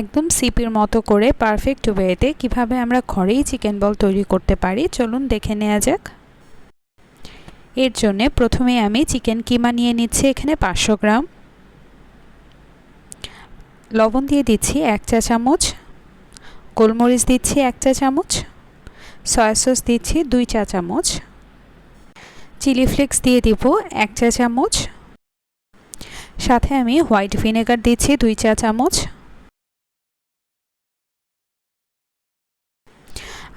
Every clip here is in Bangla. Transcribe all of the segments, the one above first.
একদম সিপির মতো করে পারফেক্ট ওয়েতে কীভাবে আমরা ঘরেই চিকেন বল তৈরি করতে পারি, চলুন দেখে নেওয়া যাক। এর জন্যে প্রথমে আমি চিকেন কিমা নিয়ে নিচ্ছি এখানে পাঁচশো গ্রাম। লবণ দিয়ে দিচ্ছি এক চা চামচ। গোলমরিচ দিচ্ছি এক চা চামচ। সয়া সস দিচ্ছি দুই চা চামচ। চিলি ফ্লেক্স দিয়ে দিব এক চা চামচ। সাথে আমি হোয়াইট ভিনেগার দিচ্ছি দুই চা চামচ।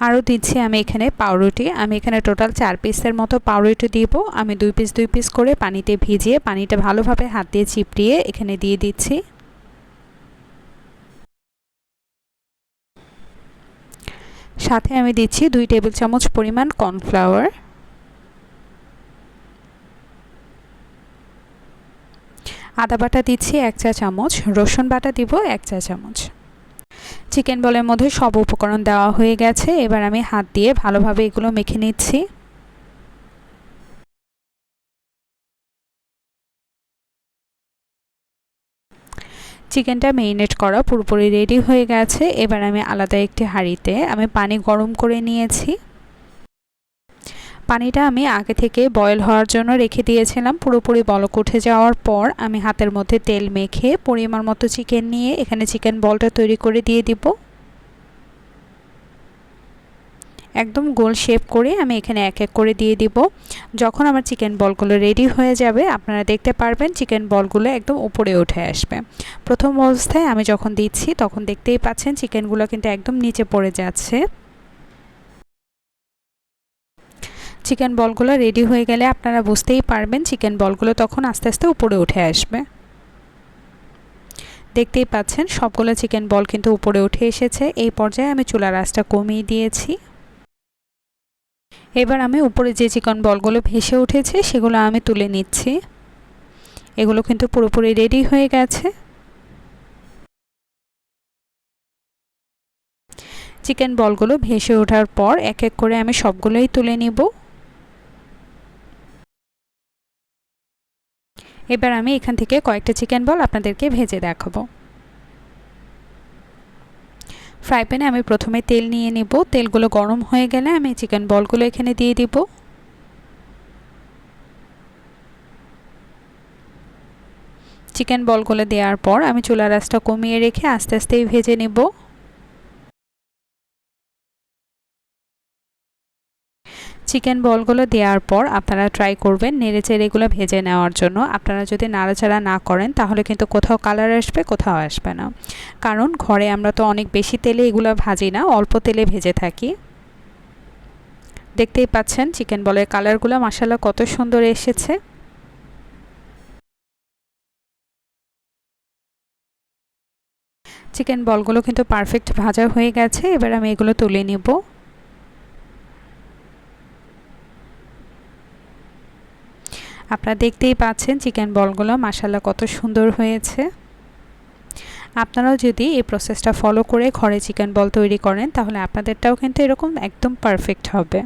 আরও দিচ্ছি আমি এখানে পাউরুটি। আমি এখানে টোটাল চার পিসের মতো পাউরুটি দিব। আমি দুই পিস দুই পিস করে পানিতে ভিজিয়ে, পানিটা ভালোভাবে হাত দিয়ে চিপড়িয়ে এখানে দিয়ে দিচ্ছি। সাথে আমি দিচ্ছি দুই টেবিল চামচ পরিমাণ কর্নফ্লাওয়ার। আদা বাটা দিচ্ছি এক চা চামচ। রসুন বাটা দিব এক চা চামচ। চিকেন বলের মধ্যে সব উপকরণ দেওয়া হয়ে গেছে। এবার আমি হাত দিয়ে ভালোভাবে এগুলো মেখে নিচ্ছি। চিকেনটা মেরিনেট করা পুরোপুরি রেডি হয়ে গেছে। এবার আমি আলাদা একটি হাঁড়িতে আমি পানি গরম করে নিয়েছি। পানিটা আমি আগে থেকে বয়েল হওয়ার জন্য রেখে দিয়েছিলাম। পুরোপুরি বলক উঠে যাওয়ার পর আমি হাতের মধ্যে তেল মেখে পরিমাণ মতো চিকেন নিয়ে এখানে চিকেন বলটা তৈরি করে দিয়ে দিব। একদম গোল শেপ করে আমি এখানে এক এক করে দিয়ে দিব। যখন আমার চিকেন বলগুলো রেডি হয়ে যাবে, আপনারা দেখতে পারবেন চিকেন বলগুলো একদম উপরে উঠে আসবে। প্রথম অবস্থায় আমি যখন দিচ্ছি, তখন দেখতেই পাচ্ছেন চিকেনগুলো কিন্তু একদম নিচে পড়ে যাচ্ছে। চিকেন বলগুলো রেডি হয়ে গেলে আপনারা বুঝতেই পারবেন চিকেন বলগুলো তখন আস্তে আস্তে উপরে উঠে আসবে। দেখতেই পাচ্ছেন সবগুলো চিকেন বল কিন্তু উপরে উঠে এসেছে। এই পর্যায়ে আমি চুলার আঁচটা কমিয়ে দিয়েছি। এবার আমি উপরে যে চিকেন বলগুলো ভেসে উঠেছে সেগুলো আমি তুলে নিচ্ছি। এগুলো কিন্তু পুরোপুরি রেডি হয়ে গেছে। চিকেন বলগুলো ভেসে ওঠার পর এক এক করে আমি সবগুলোই তুলে নিব। এবার আমি এখান থেকে কয়েকটা চিকেন বল আপনাদেরকে ভেজে দেখাবো। ফ্রাই প্যানে আমি প্রথমে তেল নিয়ে নিব। তেলগুলো গরম হয়ে গেলে আমি চিকেন বলগুলো এখানে দিয়ে দিব। চিকেন বলগুলো দেওয়ার পর আমি চুলার আঁচটা কমিয়ে রেখে আস্তে আস্তেই ভেজে নেব। চিকেন বলগুলো দেওয়ার পর আপনারা ট্রাই করবেন নেড়ে চেড়ে এগুলো ভেজে নেওয়ার জন্য। আপনারা যদি নাড়াচাড়া না করেন, তাহলে কিন্তু কোথাও কালার আসবে, কোথাও আসবে না। কারণ ঘরে আমরা তো অনেক বেশি তেলে এগুলো ভাজি না, অল্প তেলে ভেজে থাকি। দেখতেই পাচ্ছেন চিকেন বলের কালারগুলো মাসাল্লাহ কত সুন্দর এসেছে। চিকেন বলগুলো কিন্তু পারফেক্ট ভাজা হয়ে গেছে, এবার আমি এগুলো তুলে নেব। আপনারা দেখতেই পাচ্ছেন চিকেন বলগুলো মাসাল্লা কত সুন্দর হয়েছে। আপনারাও যদি এই প্রসেসটা ফলো করে ঘরে চিকেন বল তৈরি করেন, তাহলে আপনাদেরটাও কিন্তু এরকম একদম পারফেক্ট হবে।